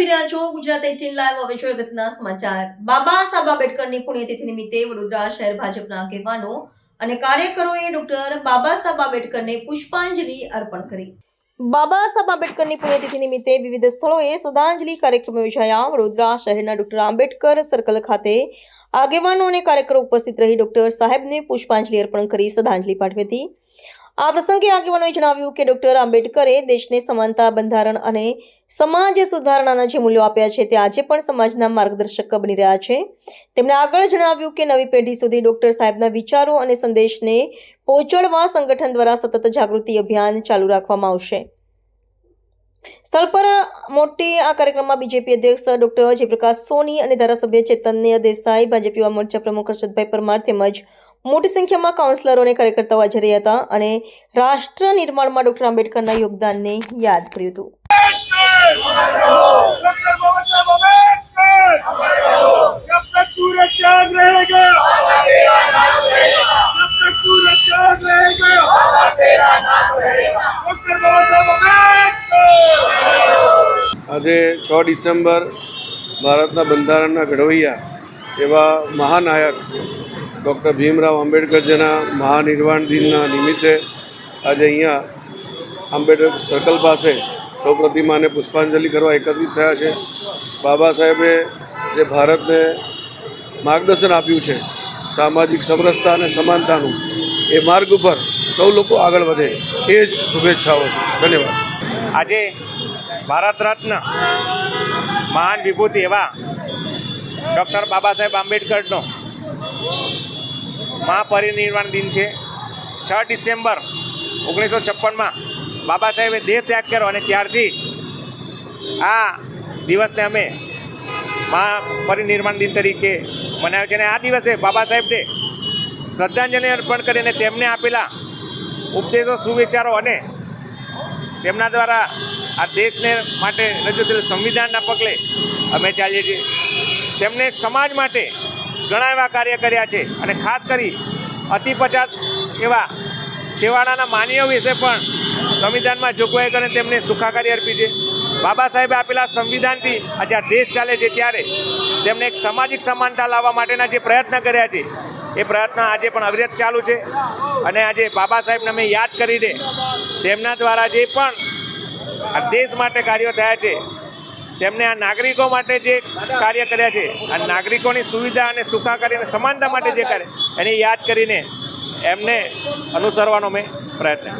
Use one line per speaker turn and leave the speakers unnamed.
રહ્યા છો Gujarat eighteen live હવે જોઈએ અગત્યના સમાચાર. બાબા સાહેબ આંબેડકરની પુણ્યતિથિ નિમિત્તે વડોદરા શહેર ભાજપના આગેવાનો અને કાર્યકરોએ ડોક્ટર બાબા સાહેબ આંબેડકરને પુષ્પાંજલિ અર્પણ કરી. બાબા સાહેબ આંબેડકરની પુણ્યતિથિ નિમિત્તે વિવિધ સ્થળોએ શ્રદ્ધાંજલિ કાર્યક્રમો યોજાયા. વડોદરા શહેરના ડોક્ટર આંબેડકર સર્કલ ખાતે આગેવાનો અને કાર્યકરો ઉપસ્થિત રહી ડોક્ટર સાહેબને પુષ્પાંજલિ અર્પણ કરી શ્રદ્ધાંજલિ પાઠવી હતી. આ પ્રસંગે આગેવાનોએ જણાવ્યું કે ડોક્ટર આંબેડકરે દેશને સમાનતા, બંધારણ અને સમાજ સુધારણાના જે મૂલ્યો આપ્યા છે તે આજે પણ સમાજના માર્ગદર્શક બની રહ્યા છે. તેમણે આગળ જણાવ્યું કે નવી પેઢી સુધી ડોક્ટર સાહેબના વિચારો અને સંદેશને પહોંચાડવા સંગઠન દ્વારા સતત જાગૃતિ અભિયાન ચાલુ રાખવામાં આવશે. સ્થળ પર મોટી આ કાર્યક્રમમાં બીજેપી અધ્યક્ષ ડોક્ટર જયપ્રકાશ સોની અને ધારાસભ્ય ચેતન્ય દેસાઈ, ભાજપ યુવા મોરચા પ્રમુખ હર્ષદભાઈ પરમાર તેમજ મોટી સંખ્યામાં કાઉન્સિલરો અને કાર્યકર્તાઓ હાજર રહ્યા હતા અને રાષ્ટ્ર નિર્માણમાં ડોક્ટર આંબેડકરના યોગદાનને યાદ કર્યું હતું.
આજે છ ડિસેમ્બર ભારતના બંધારણના ઘડવૈયા એવા મહાનાયક ડૉક્ટર ભીમરાવ આંબેડકરજીના મહાનિર્વાણ દિનના નિમિત્તે આજે અહીંયા આંબેડકર સર્કલ પાસે સૌ પ્રતિમાને પુષ્પાંજલિ કરવા એકત્રિત થયા છે. બાબા સાહેબે જે ભારતને માર્ગદર્શન આપ્યું છે, સામાજિક સમરસતા અને સમાનતાનું, એ માર્ગ ઉપર સૌ લોકો આગળ વધે, એ જ શુભેચ્છાઓ છે. ધન્યવાદ.
આજે ભારત રત્ન મહાન વિભૂતિ એવા ડૉક્ટર બાબા સાહેબ આંબેડકરનો મહાપરિનિર્વાણ દિન છે. છ ડિસેમ્બર ઓગણીસો છપ્પનમાં બાબા સાહેબે દેહ ત્યાગ કર્યો અને ત્યારથી આ દિવસને અમે મહાપરિનિર્વાણ દિન તરીકે મનાવ્યો છે. અને આ દિવસે બાબા સાહેબને શ્રદ્ધાંજલિ અર્પણ કરીને તેમને આપેલા ઉપદેશો, સુવિચારો અને તેમના દ્વારા આ દેશને માટે રજૂ થયેલ સંવિધાનના પગલે અમે ચાલીએ છીએ. તેમને સમાજ માટે ઘણા એવા કાર્ય કર્યા છે. અને ખાસ કરી અતિ પચાસ એવા છેવાડાના માનવીઓ વિશે પણ સંવિધાનમાં જોગવાઈ કરીને તેમને સુખાકારી અર્પી છે. બાબા સાહેબે આપેલા સંવિધાનથી આજે આ દેશ ચાલે છે ત્યારે તેમણે એક સામાજિક સમાનતા લાવવા માટેના જે પ્રયત્ન કર્યા છે, એ પ્રયત્ન આજે પણ અવિરત ચાલુ છે. અને આજે બાબા સાહેબને અમે યાદ કરીને તેમના દ્વારા જે પણ આ દેશ માટે કાર્યો થયા છે તેમને આ નાગરિકો માટે જે કાર્ય કર્યા છે, આ નાગરિકોની સુવિધા અને સુખાકારી અને સમાનતા માટે જે કાર્ય એને યાદ કરીને એમને અનુસરવાનો મેં પ્રયત્ન.